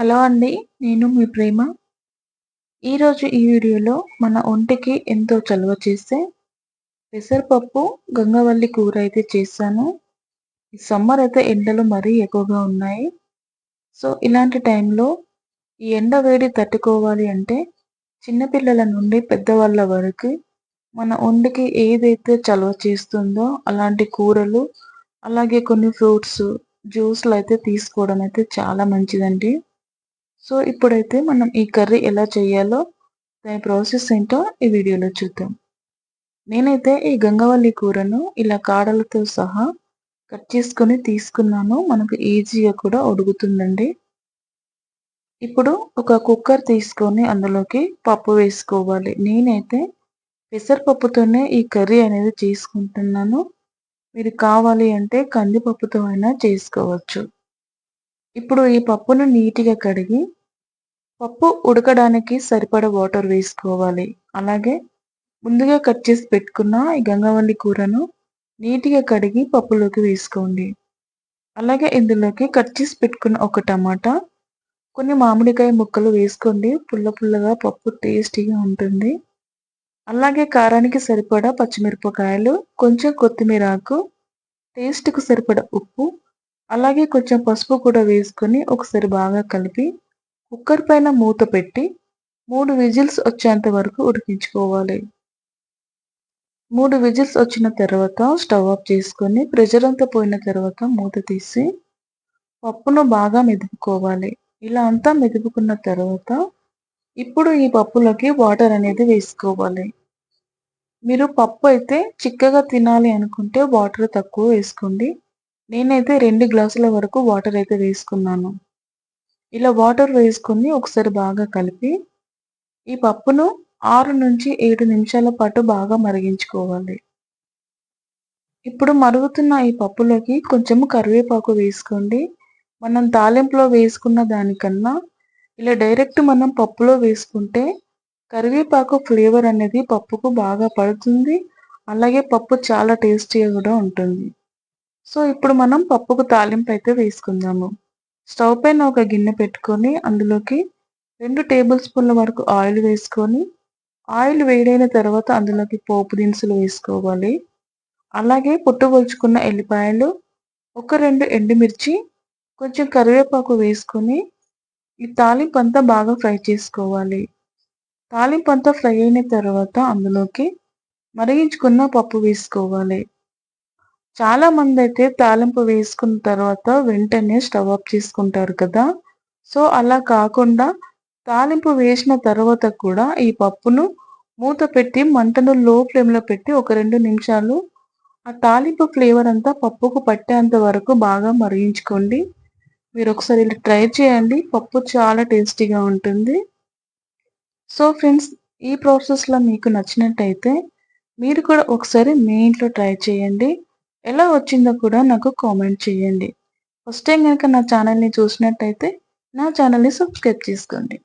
Hello అండి నేను మీ ప్రేమ. ఈరోజు ఈ వీడియోలో మన ఒంటికి ఎంతో చలువ చేస్తే పెసరపప్పు గంగవల్లి కూర అయితే చేశాను ఈ సమ్మర్ అయితే ఎండలు మరీ ఎక్కువగా ఉన్నాయి. సో ఇలాంటి టైంలో ఈ ఎండ వేడి తట్టుకోవాలి అంటే చిన్నపిల్లల నుండి పెద్దవాళ్ళ వరకు మన ఒంటికి ఏదైతే చలువ చేస్తుందో అలాంటి కూరలు అలాగే కొన్ని ఫ్రూట్స్ జ్యూస్లు అయితే తీసుకోవడం అయితే చాలా మంచిదండి. సో ఇప్పుడైతే మనం ఈ కర్రీ ఎలా చేయాలో దాని ప్రాసెస్ ఏంటో ఈ వీడియోలో చూద్దాం. నేనైతే ఈ గంగవల్లి కూరను ఇలా కాడలతో సహా కట్ చేసుకొని తీసుకున్నాను. మనకు ఈజీగా కూడా ఉడుకుతుందండి. ఇప్పుడు ఒక కుక్కర్ తీసుకొని అందులోకి పప్పు వేసుకోవాలి. నేనైతే పెసరపప్పుతోనే ఈ కర్రీ అనేది చేసుకుంటున్నాను. మీరు కావాలి అంటే కందిపప్పుతో అయినా చేసుకోవచ్చు. ఇప్పుడు ఈ పప్పును నీట్గా కడిగి పప్పు ఉడకడానికి సరిపడ వాటర్ వేసుకోవాలి. అలాగే ముందుగా కట్ చేసి పెట్టుకున్న ఈ గంగవల్లి కూరను నీట్గా కడిగి పప్పులోకి వేసుకోండి. అలాగే ఇందులోకి కట్ చేసి పెట్టుకున్న ఒక టమాటా కొన్ని మామిడికాయ ముక్కలు వేసుకోండి. పుల్ల పుల్లగా పప్పు టేస్టీగా ఉంటుంది. అలాగే కారానికి సరిపడా పచ్చిమిరపకాయలు కొంచెం కొత్తిమీర ఆకు టేస్ట్కు సరిపడ ఉప్పు అలాగే కొంచెం పసుపు కూడా వేసుకొని ఒకసారి బాగా కలిపి కుక్కర్ పైన మూత పెట్టి మూడు విజిల్స్ వచ్చేంత వరకు ఉడికించుకోవాలి. మూడు విజిల్స్ వచ్చిన తర్వాత స్టవ్ ఆఫ్ చేసుకొని ప్రెషర్ అంతా పోయిన తర్వాత మూత తీసి పప్పును బాగా మెదుపుకోవాలి. ఇలా అంతా మెదుపుకున్న తర్వాత ఇప్పుడు ఈ పప్పులోకి వాటర్ అనేది వేసుకోవాలి. మీరు పప్పు అయితే చిక్కగా తినాలి అనుకుంటే వాటర్ తక్కువ వేసుకోండి. నేనైతే రెండు గ్లాసుల వరకు వాటర్ అయితే వేసుకున్నాను. ఇలా వాటర్ వేసుకుని ఒకసారి బాగా కలిపి ఈ పప్పును ఆరు నుంచి ఏడు నిమిషాల పాటు బాగా మరిగించుకోవాలి. ఇప్పుడు మరుగుతున్న ఈ పప్పులోకి కొంచెము కరివేపాకు వేసుకోండి. మనం తాలింపులో వేసుకున్న దానికన్నా ఇలా డైరెక్ట్ మనం పప్పులో వేసుకుంటే కరివేపాకు ఫ్లేవర్ అనేది పప్పుకు బాగా పడుతుంది. అలాగే పప్పు చాలా టేస్టీగా కూడా ఉంటుంది. సో ఇప్పుడు మనం పప్పుకు తాలింపు అయితే వేసుకుందాము. స్టవ్ పైన ఒక గిన్నె పెట్టుకొని అందులోకి రెండు టేబుల్ స్పూన్ల వరకు ఆయిల్ వేసుకొని ఆయిల్ వేడైన తర్వాత అందులోకి పోపు దినుసులు వేసుకోవాలి. అలాగే పుట్టుగొల్చుకున్న ఎల్లిపాయలు ఒక రెండు ఎండుమిర్చి కొంచెం కరివేపాకు వేసుకొని ఈ తాలింపు అంతా బాగా ఫ్రై చేసుకోవాలి. తాలింపు అంతా ఫ్రై అయిన తర్వాత అందులోకి మరిగించుకున్న పప్పు వేసుకోవాలి. చాలా మంది అయితే తాలింపు వేసుకున్న తర్వాత వెంటనే స్టవ్ ఆఫ్ చేసుకుంటారు కదా. సో అలా కాకుండా తాలింపు వేసిన తర్వాత కూడా ఈ పప్పును మూత పెట్టి మంటను లో ఫ్లేమ్లో పెట్టి ఒక రెండు నిమిషాలు ఆ తాలింపు ఫ్లేవర్ అంతా పప్పుకు పట్టేంత వరకు బాగా మరిగించుకోండి. మీరు ఒకసారి ఇలా ట్రై చేయండి. పప్పు చాలా టేస్టీగా ఉంటుంది. సో ఫ్రెండ్స్ ఈ ప్రాసెస్లో మీకు నచ్చినట్టయితే మీరు కూడా ఒకసారి మీ ఇంట్లో ట్రై చేయండి. ఎలా వచ్చిందో కూడా నాకు కామెంట్ చేయండి. ఫస్ట్ టైం కనుక నా ఛానల్ని చూసినట్టయితే నా ఛానల్ని సబ్స్క్రైబ్ చేసుకోండి.